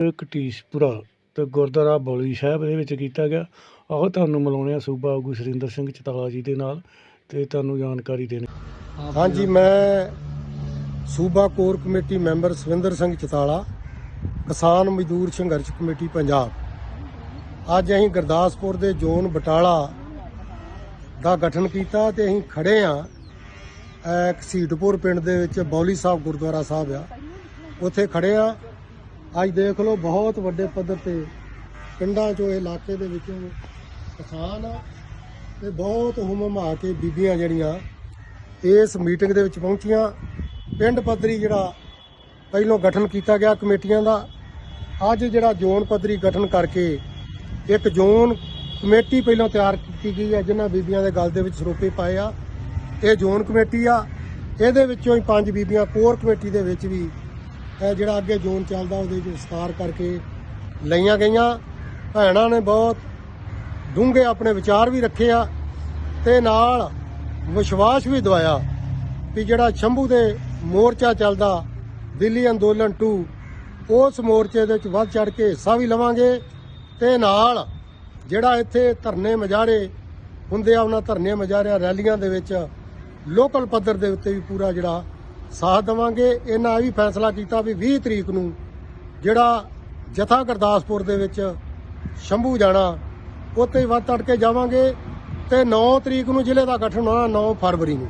ਕਟੀਸ਼ਪੁਰਾ ਅਤੇ ਗੁਰਦੁਆਰਾ ਬੌਲੀ ਸਾਹਿਬ ਦੇ ਵਿੱਚ ਕੀਤਾ ਗਿਆ। ਆਓ ਤੁਹਾਨੂੰ ਮਿਲਾਉਂਦੇ ਆ ਸੂਬਾ ਆਗੂ ਸੁਰਿੰਦਰ ਸਿੰਘ ਚਤਾਲਾ ਜੀ ਦੇ ਨਾਲ ਅਤੇ ਤੁਹਾਨੂੰ ਜਾਣਕਾਰੀ ਦੇਣੀ। ਹਾਂਜੀ, ਮੈਂ ਸੂਬਾ core committee member Swinder Singh Chatala, Kisan Mazdoor Sangharsh committee Punjab. ਅੱਜ ਅਸੀਂ ਗੁਰਦਾਸਪੁਰ ਦੇ ਜ਼ੋਨ ਬਟਾਲਾ ਦਾ ਗਠਨ ਕੀਤਾ ਤੇ ਅਸੀਂ ਖੜੇ ਆ ਘਸੀਟਪੁਰ ਪਿੰਡ ਦੇ ਵਿੱਚ ਬੌਲੀ ਸਾਹਿਬ ਗੁਰਦੁਆਰਾ ਸਾਹਿਬ ਆ। ਉੱਥੇ ਖੜੇ ਆ ਅੱਜ ਦੇਖ ਲਓ ਬਹੁਤ ਵੱਡੇ ਪੱਧਰ ਤੇ ਪਿੰਡਾਂ ਚੋਂ ਇਹ ਇਲਾਕੇ ਦੇ ਵਿੱਚੋਂ ਕਿਸਾਨ ਆ ਤੇ ਬਹੁਤ ਹੁਮਮਾ ਕੇ ਬੀਬੀਆਂ ਜਿਹੜੀਆਂ ਇਸ ਮੀਟਿੰਗ ਦੇ ਵਿੱਚ ਪਹੁੰਚੀਆਂ। ਪਿੰਡ ਪੱਧਰੀ ਜਿਹੜਾ ਪਹਿਲੋਂ ਗਠਨ ਕੀਤਾ ਗਿਆ ਕਮੇਟੀਆਂ ਦਾ, ਅੱਜ ਜਿਹੜਾ ਜ਼ੋਨ ਪੱਧਰੀ ਗਠਨ ਕਰਕੇ ਇੱਕ ਜ਼ੋਨ ਕਮੇਟੀ ਪਹਿਲਾਂ ਤਿਆਰ ਕੀਤੀ ਗਈ ਹੈ, ਜਿਨ੍ਹਾਂ ਬੀਬੀਆਂ ਦੇ ਗੱਲ ਦੇ ਵਿੱਚ ਸਰੋਪੇ ਪਾਏ ਆ। ਇਹ ਜ਼ੋਨ ਕਮੇਟੀ ਆ, ਇਹਦੇ ਵਿੱਚੋਂ ਹੀ ਪੰਜ ਬੀਬੀਆਂ ਕੋਰ ਕਮੇਟੀ ਦੇ ਵਿੱਚ ਵੀ ਜਿਹੜਾ ਅੱਗੇ ਜ਼ੋਨ ਚੱਲਦਾ, ਉਹਦੇ ਵਿੱਚ ਵਿਸਤਾਰ ਕਰਕੇ ਲਈਆਂ ਗਈਆਂ। ਭੈਣਾਂ ਨੇ ਬਹੁਤ ਡੂੰਘੇ ਆਪਣੇ ਵਿਚਾਰ ਵੀ ਰੱਖੇ ਆ ਤੇ ਨਾਲ ਵਿਸ਼ਵਾਸ ਵੀ ਦਵਾਇਆ ਵੀ ਜਿਹੜਾ ਸ਼ੰਭੂ ਦੇ ਮੋਰਚਾ ਚੱਲਦਾ, ਦਿੱਲੀ ਅੰਦੋਲਨ 2 ਉਸ ਮੋਰਚੇ ਦੇ ਵਿੱਚ ਵੱਧ ਚੜ ਕੇ ਹਿੱਸਾ ਵੀ ਲਵਾਂਗੇ ਤੇ ਨਾਲ ਜਿਹੜਾ ਇੱਥੇ ਧਰਨੇ ਮਜਾਰੇ ਹੁੰਦੇ ਆ, ਉਹਨਾਂ ਧਰਨੇ ਮਜਾਰਿਆਂ ਰੈਲੀਆਂ ਦੇ ਵਿੱਚ ਲੋਕਲ ਪੱਧਰ ਦੇ ਉੱਤੇ ਵੀ ਪੂਰਾ ਜਿਹੜਾ ਸਾਥ ਦੇਵਾਂਗੇ। ਇਹਨਾਂ ਇਹ ਵੀ ਫੈਸਲਾ ਕੀਤਾ ਵੀ 20 ਤਰੀਕ ਨੂੰ ਜਿਹੜਾ ਜਥਾ ਗੁਰਦਾਸਪੁਰ ਦੇ ਵਿੱਚ ਸ਼ੰਭੂ ਜਾਣਾ, ਉੱਥੇ ਹੀ ਵੱਧ ਤੜ ਕੇ ਜਾਵਾਂਗੇ ਤੇ 9 ਤਰੀਕ ਨੂੰ ਜ਼ਿਲ੍ਹੇ ਦਾ ਗਠਨ ਹੋਣਾ 9 ਫਰਵਰੀ ਨੂੰ।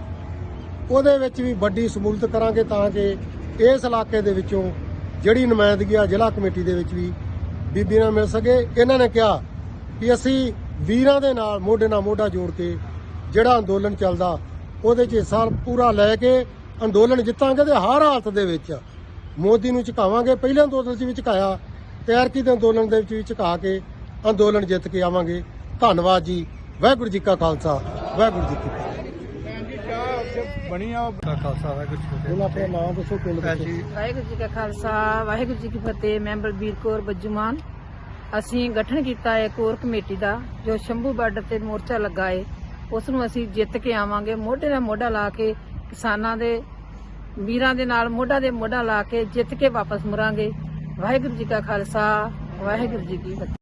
ਉਹਦੇ ਵਿੱਚ ਵੀ ਵੱਡੀ ਸਮੂਲਤ ਕਰਾਂਗੇ ਤਾਂ ਕਿ ਇਸ ਇਲਾਕੇ ਦੇ ਵਿੱਚੋਂ ਜਿਹੜੀ ਨੁਮਾਇੰਦਗੀ ਆ ਜ਼ਿਲ੍ਹਾ ਕਮੇਟੀ ਦੇ ਵਿੱਚ ਵੀ ਬੀਬੀ ਨਾਲ ਮਿਲ ਸਕੇ। ਇਹਨਾਂ ਨੇ ਕਿਹਾ ਕਿ ਅਸੀਂ ਵੀਰਾਂ ਦੇ ਨਾਲ, ਮੋਢੇ ਨਾਲ ਮੋਢਾ ਜੋੜ ਕੇ ਜਿਹੜਾ ਅੰਦੋਲਨ ਚੱਲਦਾ, ਉਹਦੇ 'ਚ ਹਿੱਸਾ ਪੂਰਾ ਲੈ ਕੇ ਅੰਦੋਲਨ ਜਿੱਤਾਂਗੇ ਤੇ ਹਰ ਹਾਲਤ ਦੇ ਵਿੱਚ ਮੋਦੀ ਨੂੰ ਝੁਕਾਵਾਂਗੇ। ਪਹਿਲੇ ਅੰਦੋਲਨ 'ਚ ਵੀ ਝੁਕਾਇਆ ਤੇ ਐਰਕੀ ਦੇ ਅੰਦੋਲਨ ਦੇ ਵਿੱਚ ਵੀ ਝੁਕਾ ਕੇ ਅੰਦੋਲਨ ਜਿੱਤ ਕੇ ਆਵਾਂਗੇ। ਧੰਨਵਾਦ ਜੀ। ਵਾਹਿਗੁਰੂ ਜੀ ਕਾ ਖਾਲਸਾ। ਵਾਹਿਗੁਰੂ ਜੀ ਕੀ ਫਤਿਹ। ਹੁਣ ਆਪਣਾ ਨਾਮ ਦੱਸੋ ਪਿੰਡ ਦੱਸੋ ਵਾਹਿਗੁਰੂ ਜੀ ਕਾ ਖਾਲਸਾ ਵਾਹਿਗੁਰੂ ਜੀ ਕੀ ਫਤਿਹ। ਮੈਂਬਰ ਵੀਰ ਕੌਰ ਬੱਜੂਮਾਨ। ਅਸੀਂ ਗਠਨ ਕੀਤਾ ਹੈ ਕੋਰ ਕਮੇਟੀ ਦਾ ਜੋ ਸ਼ੰਭੂ ਬਾਰਡਰ ਤੇ ਮੋਰਚਾ ਲੱਗਾ ਹੈ। ਉਸ ਨੂੰ ਅਸੀਂ ਜਿੱਤ ਕੇ ਆਵਾਂਗੇ। ਮੋਢੇ ਨਾਲ ਮੋਢਾ ਲਾ ਕੇ ਕਿਸਾਨਾਂ ਦੇ, ਵੀਰਾਂ ਦੇ ਨਾਲ, ਮੋਢਾ ਦੇ ਮੋਢਾ ਲਾ ਕੇ ਜਿੱਤ ਕੇ ਵਾਪਸ ਮੁੜਾਂਗੇ ਵਾਹਿਗੁਰੂ ਜੀ ਕਾ ਖਾਲਸਾ, ਵਾਹਿਗੁਰੂ ਜੀ ਕੀ ਫਤਿਹ।